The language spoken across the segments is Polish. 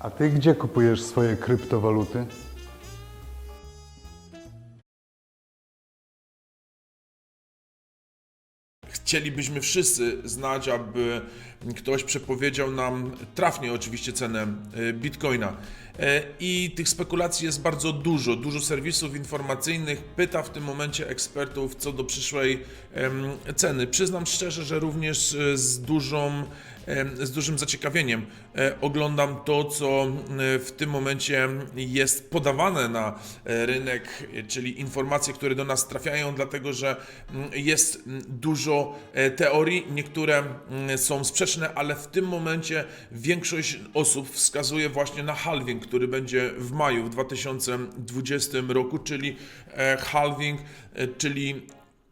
A ty gdzie kupujesz swoje kryptowaluty? Chcielibyśmy wszyscy znać, aby ktoś przepowiedział nam trafnie oczywiście cenę e, bitcoina. E, I tych spekulacji jest bardzo dużo. Dużo serwisów informacyjnych pyta w tym momencie ekspertów co do przyszłej ceny. Przyznam szczerze, że również e, z dużą z dużym zaciekawieniem e, oglądam to, co w tym momencie jest podawane na rynek, czyli informacje, które do nas trafiają, dlatego że jest dużo teorii, niektóre są sprzeczne, ale w tym momencie większość osób wskazuje właśnie na halving, który będzie w maju w 2020 roku, czyli e, halving, e, czyli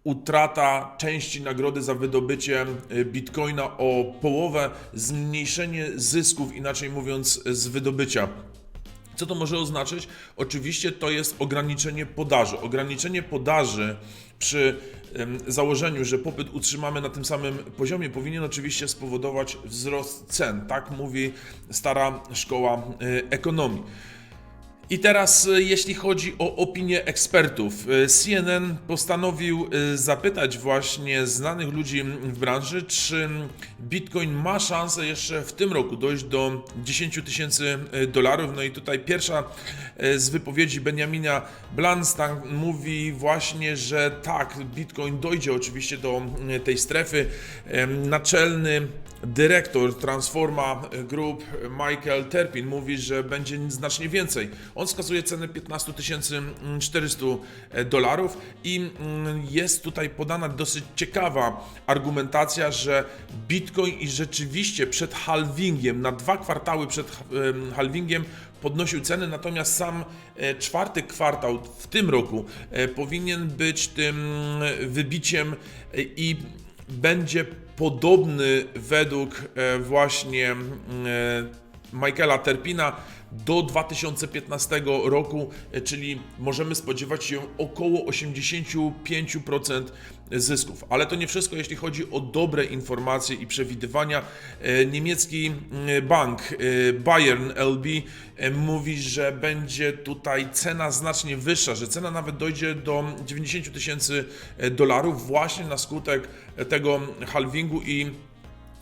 utrata części nagrody za wydobycie y, bitcoina o połowę, zmniejszenie zysków, inaczej mówiąc, z wydobycia. Co to może oznaczać? Oczywiście to jest ograniczenie podaży. Ograniczenie podaży przy założeniu, że popyt utrzymamy na tym samym poziomie, powinien oczywiście spowodować wzrost cen. Tak mówi stara szkoła y, ekonomii. I teraz, e, jeśli chodzi o opinię ekspertów, e, CNN postanowił e, zapytać właśnie znanych ludzi w branży, czy Bitcoin ma szansę jeszcze w tym roku dojść do 10 tysięcy dolarów. No i tutaj pierwsza z wypowiedzi Benjamina Blanstang mówi właśnie, że tak, Bitcoin dojdzie oczywiście do tej strefy. Naczelny dyrektor Transforma Group Michael Terpin mówi, że będzie znacznie więcej. On wskazuje cenę 15 400 dolarów i mm, jest tutaj podana dosyć ciekawa argumentacja, że Bitcoin i rzeczywiście przed halvingiem, na dwa kwartały przed em, halvingiem podnosił ceny, natomiast sam e, czwarty kwartał w tym roku e, powinien być tym wybiciem e, i będzie podobny według e, właśnie e, Michaela Terpina do 2015 roku, e, czyli możemy spodziewać się około 85% zysków. Ale to nie wszystko, jeśli chodzi o dobre informacje i przewidywania. E, Niemiecki bank e, Bayern LB mówi, że będzie tutaj cena znacznie wyższa, że cena nawet dojdzie do 90 tysięcy dolarów właśnie na skutek tego halvingu i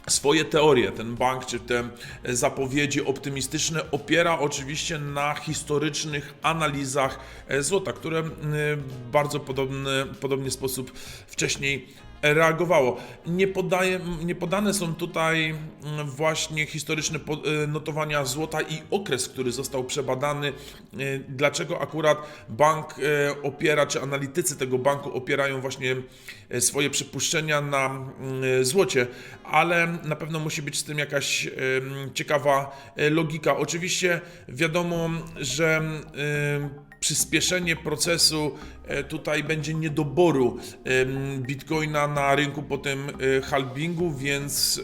swoje teorie, ten bank czy te zapowiedzi optymistyczne opiera oczywiście na historycznych analizach e, złota, które m, bardzo podobny, podobny sposób wcześniej reagowało. Nie, podaje, nie podane są tutaj właśnie historyczne e, notowania złota i okres, który został przebadany. E, Dlaczego akurat bank e, opiera, czy analitycy tego banku opierają właśnie e, swoje przypuszczenia na złocie, ale na pewno musi być z tym jakaś ciekawa e, logika. Oczywiście wiadomo, że przyspieszenie procesu e, tutaj będzie niedoboru bitcoina na rynku po tym e, halvingu, więc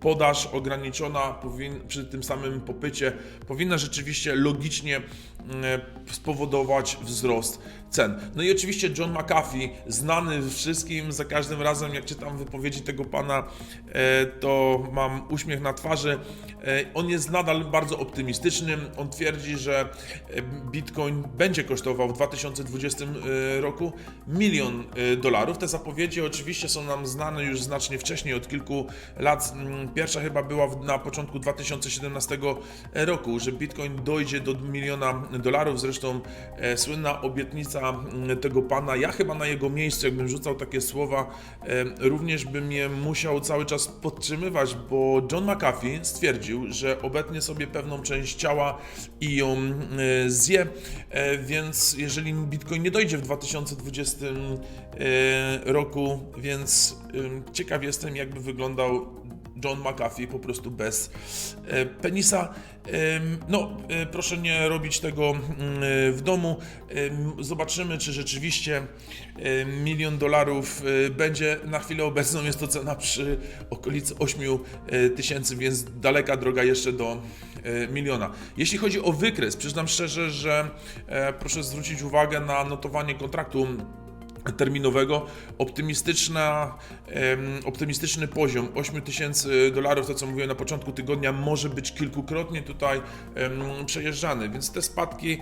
podaż ograniczona powin, przy tym samym popycie powinna rzeczywiście logicznie mm, spowodować wzrost cen. No i oczywiście John McAfee, znany wszystkim, za każdym razem jak czytam wypowiedzi tego pana, e, to mam uśmiech na twarzy. E, On jest nadal bardzo optymistyczny. On twierdzi, że e, Bitcoin będzie kosztował w 2020 e, roku milion dolarów. Te zapowiedzi oczywiście są nam znane już znacznie wcześniej, od kilku lat. Pierwsza chyba była na początku 2017 roku, że Bitcoin dojdzie do miliona dolarów. Zresztą e, słynna obietnica mm, tego pana, ja chyba na jego miejscu, jakbym rzucał takie słowa, e, również bym je musiał cały czas podtrzymywać, bo John McAfee stwierdził, że obetnie sobie pewną część ciała i ją e, zje, e, więc jeżeli Bitcoin nie dojdzie w 2020 e, roku, więc e, ciekaw jestem, jakby wyglądał John McAfee po prostu bez e, penisa. No, e, proszę nie robić tego mm, e, w domu. Zobaczymy, czy rzeczywiście milion dolarów będzie. Na chwilę obecną jest to cena przy okolicy 8 e, tysięcy, więc daleka droga jeszcze do miliona. Jeśli chodzi o wykres, przyznam szczerze, że proszę zwrócić uwagę na notowanie kontraktu terminowego. Optymistyczna, optymistyczny poziom 8 tysięcy dolarów, to co mówiłem na początku tygodnia, może być kilkukrotnie tutaj przejeżdżany, więc te spadki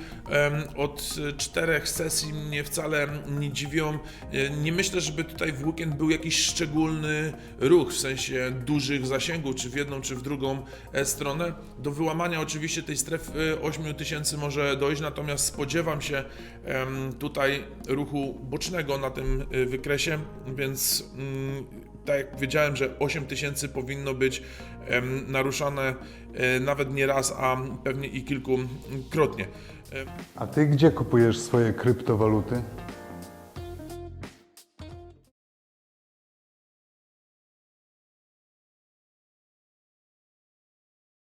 od czterech sesji mnie wcale nie dziwią. E, Nie myślę, żeby tutaj w weekend był jakiś szczególny ruch, w sensie dużych zasięgów, czy w jedną, czy w drugą e, stronę. Do wyłamania oczywiście tej strefy 8 tysięcy może dojść, natomiast spodziewam się tutaj ruchu bocznego na tym y, wykresie, więc mm, tak jak wiedziałem, że 8 tysięcy powinno być naruszane e, nawet nie raz, a pewnie i kilkukrotnie. E, A ty gdzie kupujesz swoje kryptowaluty?